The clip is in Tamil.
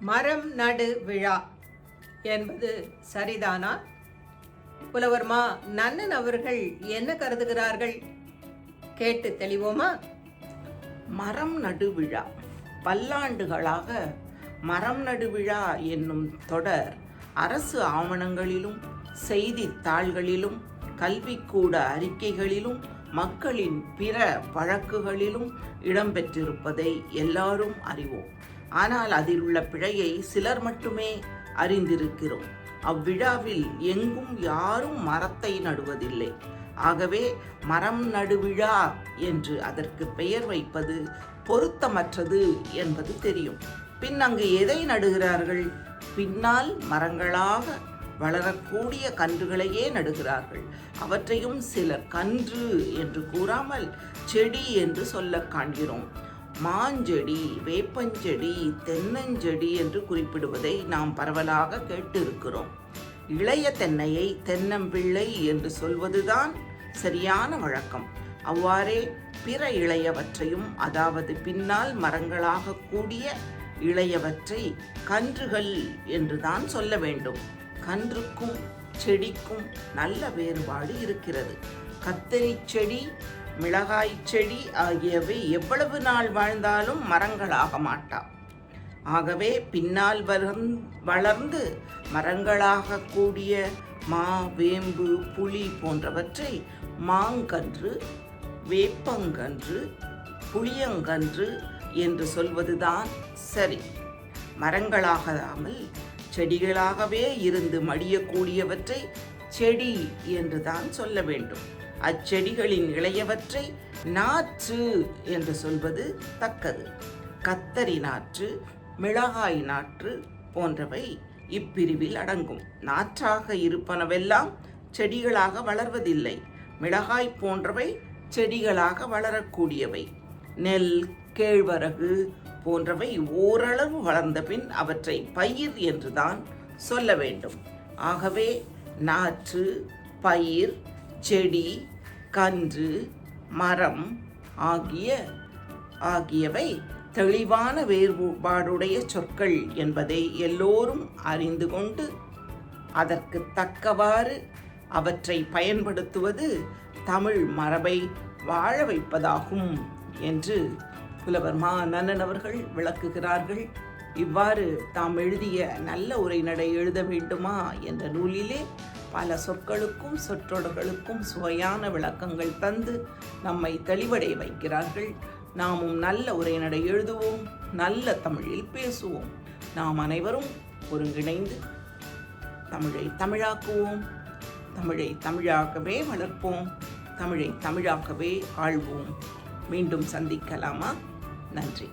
மரம் நடு விழா என்பது சரிதானா? புலவர்மா நன்னன் அவர்கள் என்ன கருதுகிறார்கள்? கேட்டு தெளிவோமா? மரம் நடு விழா. பல்லாண்டுகளாக மரம் நடு விழா என்னும் தொடர் அரசு ஆவணங்களிலும் செய்தித்தாள்களிலும் கல்விக்கூட அறிக்கைகளிலும் மக்களின் பிற வழக்குகளிலும் இடம்பெற்றிருப்பதை எல்லாரும் அறிவோம். ஆனால் அதில் உள்ள பிழையை சிலர் மட்டுமே அறிந்திருக்கிறோம். அவ்விழாவில் எங்கும் யாரும் மரத்தை நடுவதில்லை. ஆகவே மரம் நடுவிழா என்று அதற்கு பெயர் வைப்பது பொருத்தமற்றது என்பது தெரியும். பின் அங்கு எதை நடுகிறார்கள்? பின்னால் மரங்களாக வளரக்கூடிய கன்றுகளையே நடுகிறார்கள். அவற்றையும் சிலர் கன்று என்று கூறாமல் செடி என்று சொல்ல காண்கிறோம். மாஞ்செடி வேப்பஞ்செடி தென்னஞ்செடி என்று குறிப்பிடுவதை நாம் பரவலாக கேட்டிருக்கிறோம். இளைய தென்னையை தென்னம்பிள்ளை என்று சொல்வதுதான் சரியான வழக்கம். அவ்வாறே பிற இளையவற்றையும் அதாவது பின்னால் மரங்களாக கூடிய இளையவற்றை கன்றுகள் என்றுதான் சொல்ல வேண்டும். கன்றுக்கும் செடிக்கும் நல்ல வேறுபாடு இருக்கிறது. கத்தரி செடி மிளகாய் செடி ஆகியவை எவ்வளவு நாள் வாழ்ந்தாலும் மரங்களாக மாட்டா ஆகவே பின்னால் வளர்ந் வளர்ந்து மரங்களாக கூடிய மா வேம்பு புளி போன்றவற்றை மாங்கன்று வேப்பங்கன்று புளியங்கன்று என்று சொல்வதுதான் சரி. மரங்களாகாமல் செடிகளாகவே இருந்து மடியக்கூடியவற்றை செடி என்றுதான் சொல்ல வேண்டும். அச்செடிகளின் இளையவற்றை நாற்று என்று சொல்வது தக்கது. கத்தரி நாற்று மிளகாய் நாற்று போன்றவை இப்பிரிவில் அடங்கும். நாற்றாக இருப்பனவெல்லாம் செடிகளாக வளர்வதில்லை. மிளகாய் போன்றவை செடிகளாக வளரக்கூடியவை. நெல் கேழ்வரகு போன்றவை ஓரளவு வளர்ந்த பின் அவற்றை பயிர் என்றுதான் சொல்ல வேண்டும். ஆகவே நாற்று பயிர் செடி கன்று மரம் ஆகிய ஆகியவை தெளிவான வேறுபாடுடைய சொற்கள் என்பதை எல்லோரும் அறிந்து கொண்டு அதற்கு தக்கவாறு அவற்றை பயன்படுத்துவது தமிழ் மரபை வாழ வைப்பதாகும் என்று புலவர் மா நன்னன் அவர்கள் விளக்குகிறார்கள். இவ்வாறு தாம் எழுதிய நல்ல உரைநடை எழுத வேண்டுமா என்ற நூலிலே பல சொற்களுக்கும் சொற்றொடர்களுக்கும் சுவையான விளக்கங்கள் தந்து நம்மை தெளிவடைய வைக்கிறார்கள். நாமும் நல்ல உரைநடை எழுதுவோம் நல்ல தமிழில் பேசுவோம். நாம் அனைவரும் ஒருங்கிணைந்து தமிழை தமிழாக்குவோம் தமிழை தமிழாகவே வளர்ப்போம் தமிழை தமிழாகவே ஆழ்வோம் மீண்டும் சந்திக்கலாமா? நன்றி.